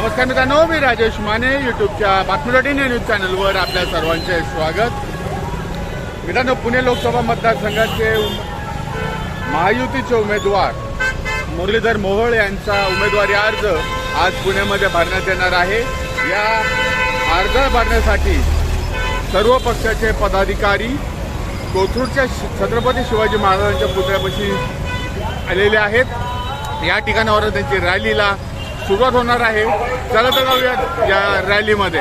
नमस्कार मित्रांनो मी राजेश माने युट्यूबच्या बातमीसाठी न्यूज चॅनलवर आपल्या सर्वांचे स्वागत. मित्रांनो पुणे लोकसभा मतदारसंघाचे महायुतीचे उमेदवार मुरलीधर मोहोळ यांचा उमेदवारी अर्ज आज पुण्यामध्ये भरण्यात येणार आहे. या अर्ज भरण्यासाठी सर्व पक्षाचे पदाधिकारी कोथरूडच्या छत्रपती शिवाजी महाराजांच्या पुतळ्यापाशी आलेले आहेत. या ठिकाणावर त्यांची रॅलीला सुरुवात होणार आहे. चला तर जाऊया या रॅलीमध्ये.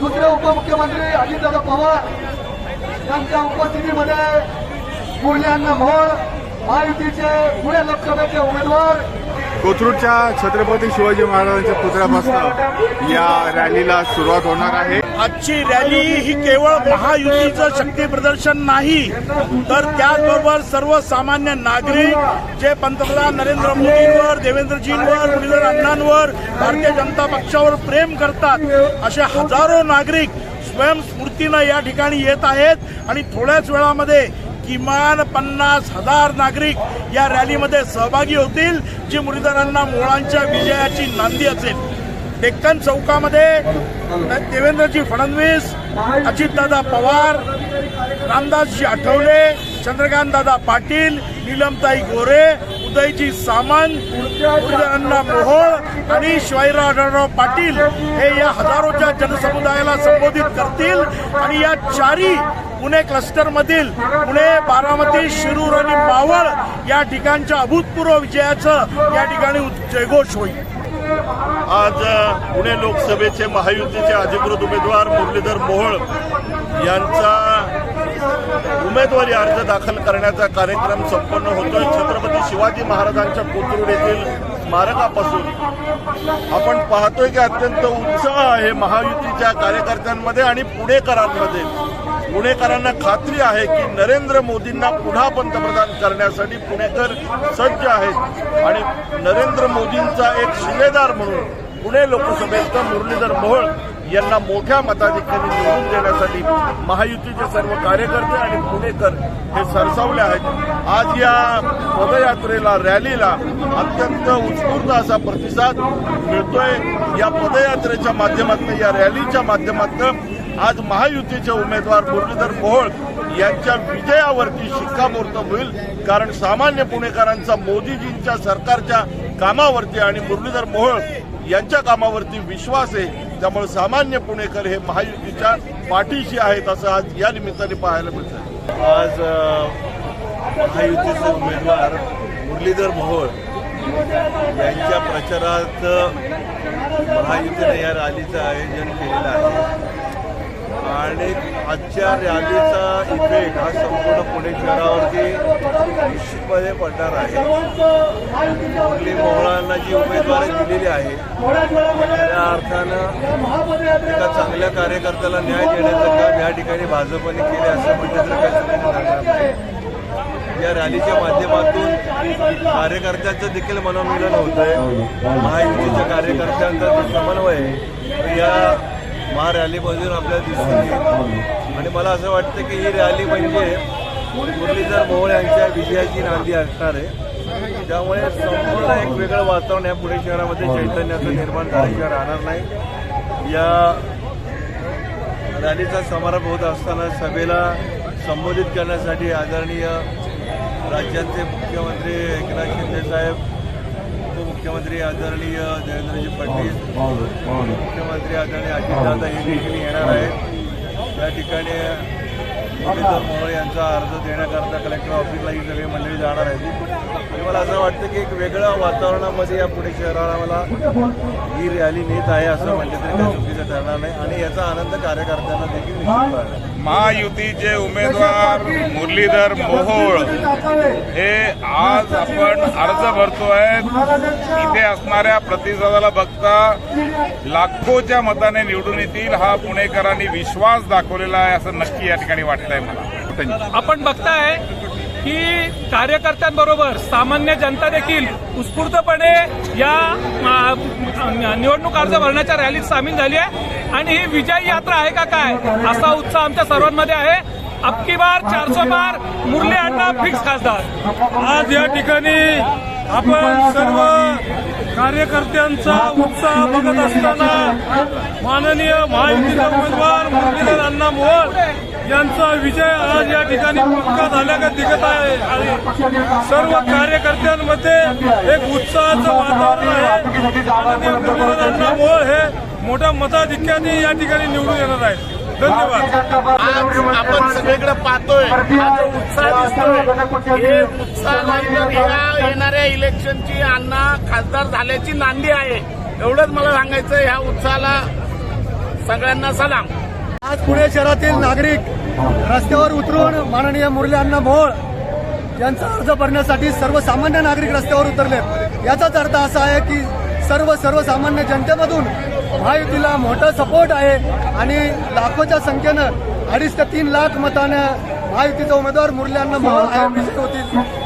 दुसरे उपमुख्यमंत्री अजितदादा पवार यांच्या उपस्थितीमध्ये मुरल्यांना मोहोळ महायुतीचे पुणे लोकसभेचे उमेदवार कोथरूडच्या छत्रपती शिवाजी महाराजांच्या पुतळ्यापासून या रॅलीला सुरुवात होणार आहे. आजची रॅली ही केवळ महायुतीचं शक्ती प्रदर्शन नाही तर त्याचबरोबर सर्वसामान्य नागरिक जे पंतप्रधान नरेंद्र मोदींवर देवेंद्रजींवर मुरलीधर अण्णांवर भारतीय जनता पक्षावर प्रेम करतात असे हजारो नागरिक स्वयंस्फूर्तीनं या ठिकाणी येत आहेत. आणि थोड्याच वेळामध्ये किमान पन्नास हजार नागरिक या रॅलीमध्ये सहभागी होतील जी मुरलीधरांना मोळांच्या विजयाची नांदी असेल. डेक्कन चौकामध्ये देवेंद्रजी फडणवीस अजितदादा पवार रामदासजी आठवले चंद्रकांतदादा पाटील नीलमताई गोरे उदयजी सामंत मुरलीधरांना मोहोळ आणि शिवाजीराव आढळराव पाटील हे या हजारोच्या जनसमुदायाला संबोधित करतील. आणि या चारी पुणे क्लस्टरमधील पुणे बारामती शिरूर आणि मावळ या ठिकाणच्या अभूतपूर्व विजयाचं या ठिकाणी जयघोष होईल. आज पुणे लोकसभेचे महायुतीचे अधिकृत उमेदवार मुरलीधर मोहोळ यांचा उमेदवारी अर्ज दाखल करण्याचा कार्यक्रम संपन्न होतोय. छत्रपती शिवाजी महाराजांच्या कोथरूड येथील स्मारकापासून आपण पाहतोय की अत्यंत उत्साह आहे महायुतीच्या कार्यकर्त्यांमध्ये आणि पुणेकरांमध्ये. पुणेकरांना खात्री आहे की नरेंद्र मोदींना पुन्हा पंतप्रधान करण्यासाठी पुणेकर सज्ज आहेत. आणि नरेंद्र मोदींचा एक शिलेदार म्हणून पुणे लोकसभेत मुरलीधर मोहोळ यांना मोठ्या मताधिक्याने निवडून देण्यासाठी महायुतीचे सर्व कार्यकर्ते आणि पुणेकर हे सरसावले आहेत. आज या पदयात्रेला रॅलीला अत्यंत उत्स्फूर्त असा प्रतिसाद मिळतोय. या पदयात्रेच्या माध्यमातून या रॅलीच्या माध्यमातून आज महायुतीचे उमेदवार मुरलीधर मोहोळ यांच्या विजयावरती शिक्कामोर्तब होईल. कारण सामान्य पुणेकरांचा मोदीजींच्या सरकारच्या कामावरती आणि मुरलीधर मोहोळ यांच्या कामावरती विश्वास आहे. त्यामुळे सामान्य पुणेकर हे महायुतीच्या पाठीशी आहेत असं आज या निमित्ताने पाहायला मिळतं आज महायुतीचे उमेदवार मुरलीधर मोहोळ यांच्या प्रचारात महायुतीने या रॅलीचं आयोजन केलेलं आहे. आणि आजच्या रॅलीचा इफेक्ट हा संपूर्ण पुणे शहरावरती निश्चितपणे पडणार आहे. मुरली मोहळांना जी उमेदवारी दिलेली आहे त्या अर्थानं एका चांगल्या कार्यकर्त्याला न्याय देण्याचं काम या ठिकाणी भाजपने केले असं म्हटलं तर काही चुकीचं नाही या रॅलीच्या माध्यमातून कार्यकर्त्यांचं देखील मनोमिलन होत आहे महायुतीच्या कार्यकर्त्यांचा जो समन्वय आहे, या महारॅलीमधून आपल्याला दिसून येईल आणि मला असं वाटतं की ही रॅली म्हणजे मुरलीधर मोहोळ यांच्या विजयाची नांदी असणार आहे. त्यामुळे संपूर्ण एक वेगळं वातावरण या पुणे शहरामध्ये चैतन्याचं निर्माण झाल्याशिवाय राहणार नाही. या रॅलीचा समारोप होत असताना सभेला संबोधित करण्यासाठी आदरणीय राज्याचे मुख्यमंत्री एकनाथ शिंदे साहेब उपमुख्यमंत्री आदरणीय देवेंद्रजी फडणवीस मुख्यमंत्री आदरणीय अजितदादा हे देखील येणार आहेत. या ठिकाणी मुरलीधर मोहोळ यांचा अर्ज देण्याकरता कलेक्टर ऑफिसला ही सगळी मंडळी जाणार आहेत. आणि मला असं वाटतं की एक वेगळ्या वातावरणामध्ये या पुणे शहराला मला ही रॅली नेत आहे असं म्हणलं तरी काही चुकीचं ठरणार नाही. आणि याचा आनंद कार्यकर्त्यांना देखील निश्चित मिळणार महायुतीचे उमेदवार मुरलीधर मोहोळ हे आज आपण अर्ज भरतोय. इथे असणाऱ्या प्रतिसादाला बघता लाखोच्या मताने निवडून येतील हा पुणेकरांनी विश्वास दाखवलेला आहे असं नक्की या ठिकाणी वाटतंय मला. आपण बघताय की कार्यकर्त्यांबरोबर सामान्य जनता देखील उत्स्फूर्तपणे या निवडणूक अर्ज भरण्याच्या रॅलीत सामील झाली आहे. आणि ही विजयी यात्रा आहे का काय? असा उत्साह आमच्या सर्वांमध्ये आहे. अबकी बार चारशे बार मुरली अण्णा फिक्स खासदार. आज या ठिकाणी आपण सर्व कार्यकर्त्यांचा उत्साह बघत असताना माननीय महायुतीचे उमेदवार मुरलीधर अण्णा मोहोळ यांचा विजय आज या ठिकाणी पक्का झाल्याचा दिसत आहे. आणि सर्व कार्यकर्त्यांमध्ये एक उत्साहाचं वातावरण आहे. मोहोळ हे मोठ्या मताधिक्याने या ठिकाणी निवडून येणार आहेत. धन्यवाद. आज आपण सगळीकडे पाहतोय. हा उत्साह दिसतोय. हे उत्साह येणाऱ्या इलेक्शनची अण्णा खासदार झाल्याची नांदी आहे. एवढंच मला सांगायचं ह्या उत्साहाला सगळ्यांना सलाम. आज पुणे शहरातील नागरिक रस्त्यावर उतरून माननीय मुरली अण्णा मोहोळ यांचा अर्ज भरण्यासाठी सर्वसामान्य नागरिक रस्त्यावर उतरले. याचाच अर्थ असा आहे की सर्व सर्वसामान्य जनतेमधून महायुतीला मोठा सपोर्ट आहे आणि लाखोच्या संख्येनं अडीच ते तीन लाख मतानं महायुतीचा उमेदवार मुरली अण्णा मोहोळ विजयी होतील.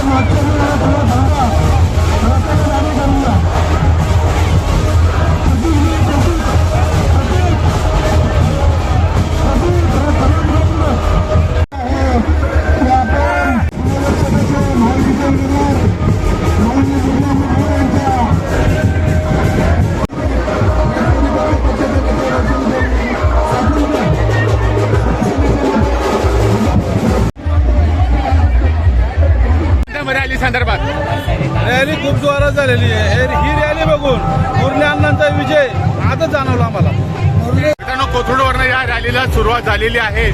रॅली आजच जाणवलं आम्हाला. मित्रांनो कोथरूडवरनं या रॅलीला सुरुवात झालेली आहे.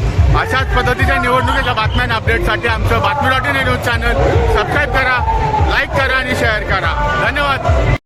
अशाच पद्धतीच्या निवडणुकीच्या बातम्या आणि अपडेटसाठी आमचं बातमी dot in news channel subscribe करा लाईक करा आणि शेअर करा. धन्यवाद.